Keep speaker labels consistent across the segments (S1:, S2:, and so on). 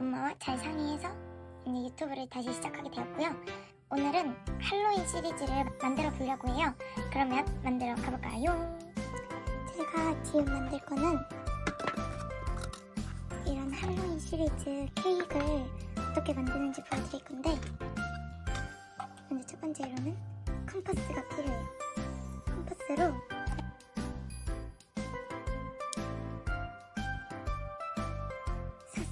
S1: 엄마와 잘 상의해서 이제 유튜브를 다시 시작하게 되었고요. 오늘은 할로윈 시리즈를 만들어 보려고 해요. 그러면 만들어 가볼까요? 제가 지금 만들 거는 이런 할로윈 시리즈 케이크를 어떻게 만드는지 보여드릴 건데 먼저 첫 번째로는 컴퍼스가 필요해요. 컴퍼스로 사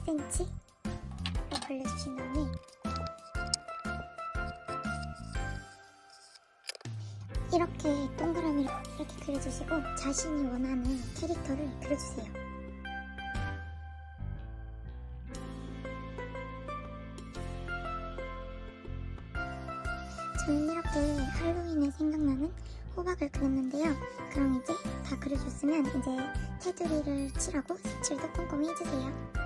S1: 다음에 이렇게 동그라미를 이렇게 그려주시고 자신이 원하는 캐릭터를 그려주세요. 저는 이렇게 할로윈에 생각나는 호박을 그렸는데요. 그럼 이제 다 그려줬으면 이제 테두리를 칠하고 색칠도 꼼꼼히 해주세요.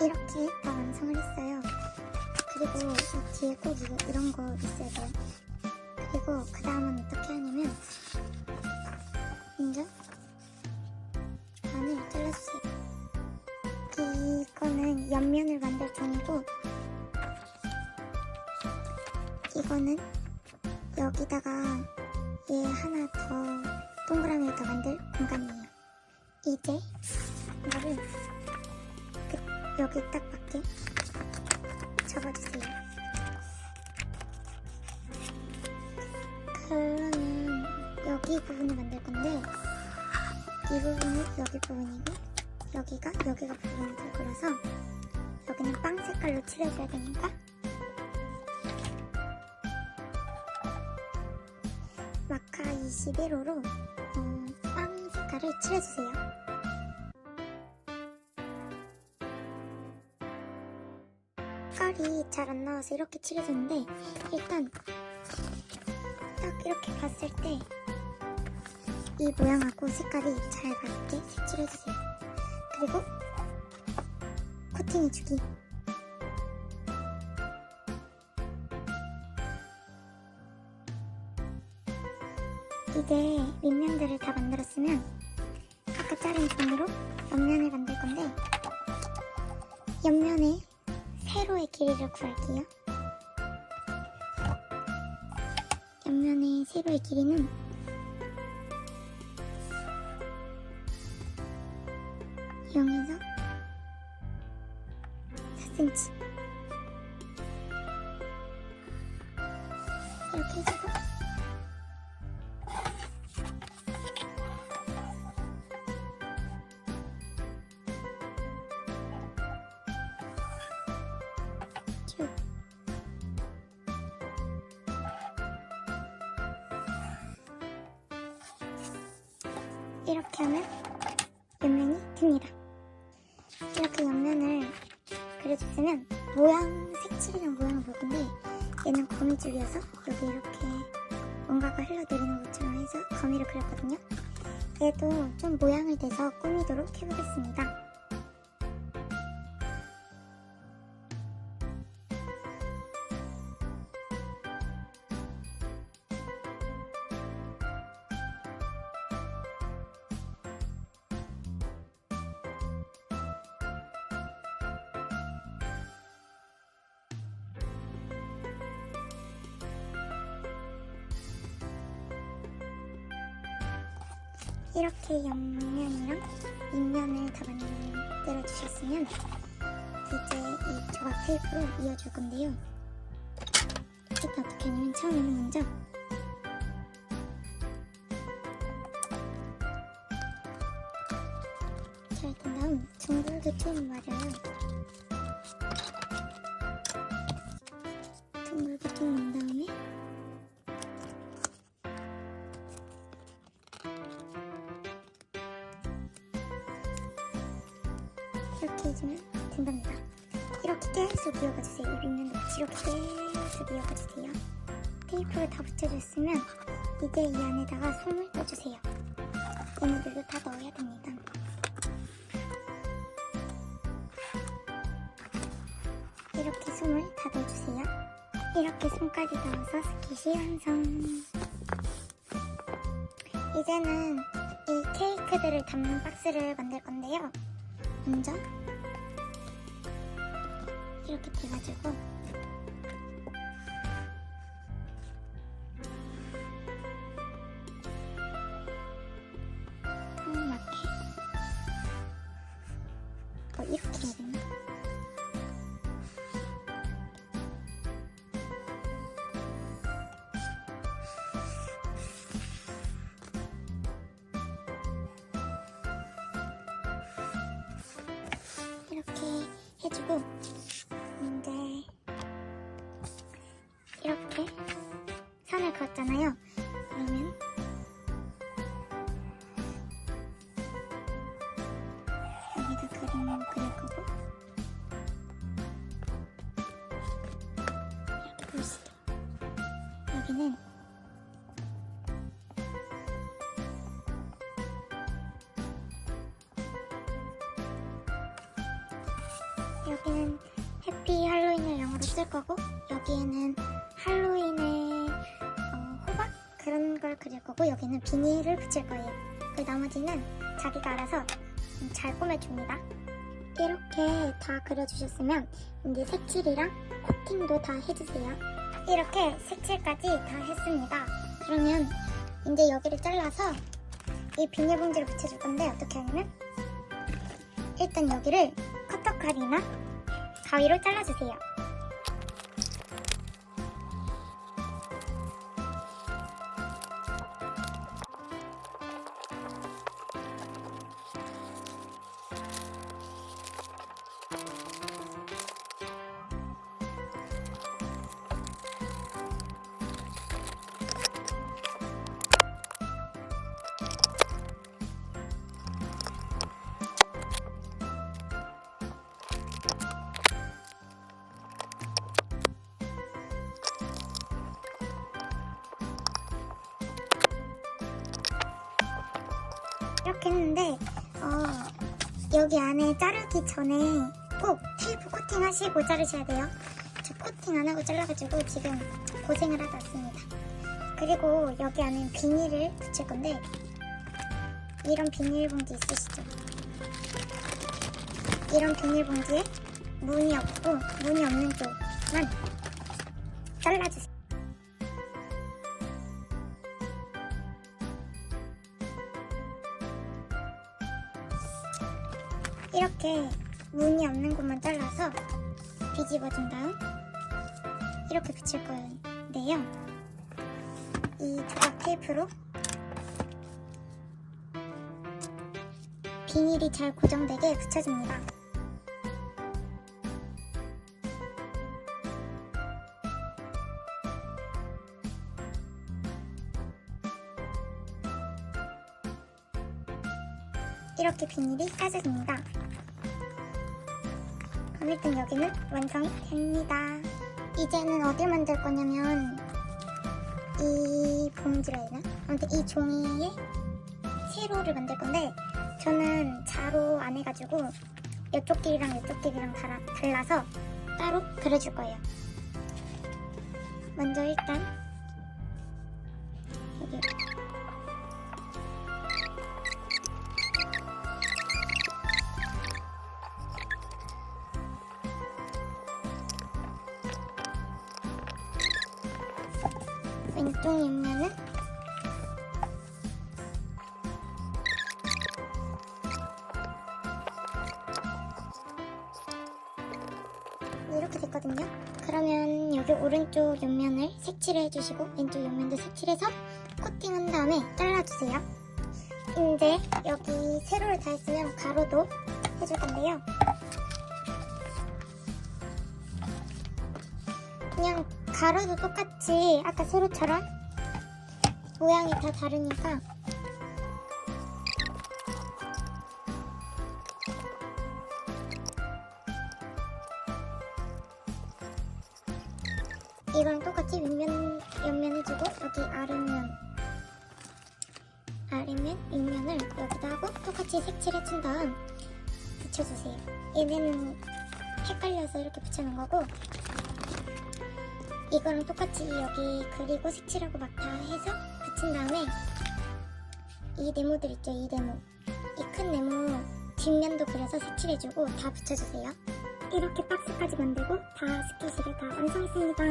S1: 이렇게 다 완성을 했어요. 그리고 이 뒤에 꼭 이거, 이런 거 있어야 돼요. 그리고 그 다음은 어떻게 하냐면 먼저 반을 잘라주세요. 이거는 옆면을 만들 종이고 이거는 여기다가 얘 하나 더 동그라미를 더 만들 공간이에요. 이제 이거를 그 여기 딱 맞게 접어주세요. 그러면 여기 부분을 만들 건데 이 부분이 여기 부분이고 여기가 여기가 부분이 될 거라서 여기는 빵 색깔로 칠해줘야 되니까 마카 21호로 어, 빵 색깔을 칠해주세요. 색깔이 잘 안 나와서 이렇게 칠해줬는데 일단 딱 이렇게 봤을 때 이 모양하고 색깔이 잘 맞게 색칠해주세요. 그리고 코팅해주기. 이제 밑면들을 다 만들었으면 아까 자른 종이로 옆면을 만들 건데 옆면에 세로의 길이를 구할게요. 옆면의 세로의 길이는 0에서 4cm 이렇게 하면 옆면이 됩니다. 이렇게 옆면을 그려줬으면 모양, 색칠이랑 모양을 볼 건데 얘는 거미줄이어서 여기 이렇게 뭔가가 흘러내리는 것처럼 해서 거미를 그렸거든요. 얘도 좀 모양을 내서 꾸미도록 해보겠습니다. 이렇게 옆면이랑 윗면을 다 만들어 주셨으면 이제 이 조각 테이프로 이어줄 건데요. 일단 어떻게 하냐면 처음에는 먼저 잘된 다음 둥글게 좀 말아요. 이렇게 해주면 된답니다. 이렇게 계속 이어가주세요. 이 빗면도 같이 이렇게 계속 이어가주세요. 테이프를 다 붙여줬으면 이제 이 안에다가 솜을 떠주세요. 얘네들도 다 넣어야 됩니다. 이렇게 솜을 다 넣어주세요. 이렇게 솜까지 넣어서 스킷이 완성. 이제는 이 케이크들을 담는 박스를 만들 건데요. 먼저 이렇게 돼가지고 해주고 이제 이렇게 선을 그었잖아요. 그러면 여기다 그림을 그릴 거고 이렇게 보시죠. 여기는 쓸 거고 여기에는 할로윈의 어, 호박 그런 걸 그릴 거고 여기는 비닐을 붙일 거예요. 그 나머지는 자기가 알아서 음, 잘 꾸며줍니다. 이렇게 다 그려주셨으면 이제 색칠이랑 코팅도 다 해주세요. 이렇게 색칠까지 다 했습니다. 그러면 이제 여기를 잘라서 이 비닐봉지를 붙여줄 건데 어떻게 하냐면 일단 여기를 커터칼이나 가위로 잘라주세요. 여기 안에 자르기 전에 꼭 테이프 코팅 하시고 자르셔야 돼요. 저 코팅 안 하고 잘라가지고 지금 고생을 하다 왔습니다. 그리고 여기 안에 비닐을 붙일 건데 이런 비닐봉지 있으시죠? 이런 비닐봉지에 문이 없고 문이 없는 쪽만 잘라주세요. 이렇게 문이 없는 곳만 잘라서 뒤집어준 다음 이렇게 붙일 건데요. 이 조각 테이프로 비닐이 잘 고정되게 붙여줍니다. 이렇게 비닐이 까져집니다. 일단 여기는 완성이 됩니다. 이제는 어딜 만들 거냐면 이 봉지라 해야 되나? 아무튼 이 종이에 세로를 만들 건데 저는 자로 안 해가지고 이쪽 길이랑 이쪽 길이랑 달라서 따로 그려줄 거예요. 먼저 일단 왼쪽 옆면은 이렇게 됐거든요. 그러면 여기 오른쪽 옆면을 색칠을 해주시고 왼쪽 옆면도 색칠해서 코팅한 다음에 잘라주세요. 이제 여기 세로를 다 했으면 가로도 해줄 건데요. 그냥 가로도 똑같이 아까 세로처럼 모양이 다 다르니까 이거랑 똑같이 윗면 옆면 해주고 여기 아랫면 아래면 윗면을 여기다 하고 똑같이 색칠해준 다음 붙여주세요. 얘네는 헷갈려서 이렇게 붙여놓은 거고 이거랑 똑같이 여기 그리고 색칠하고 막 다 해서 붙인 다음에 이 네모들 있죠? 이 네모. 이 큰 네모 뒷면도 그려서 색칠해주고 다 붙여주세요. 이렇게 박스까지 만들고 다 스케치를 다 완성했습니다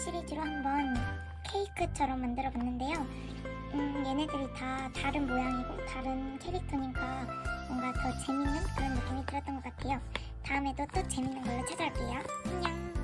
S1: 시리즈로 한번 케이크처럼 만들어 봤는데요. 음, 얘네들이 다 다른 모양이고 다른 캐릭터니까 뭔가 더 재밌는 그런 느낌이 들었던 것 같아요. 다음에도 또 재밌는 걸로 찾아올게요. 안녕!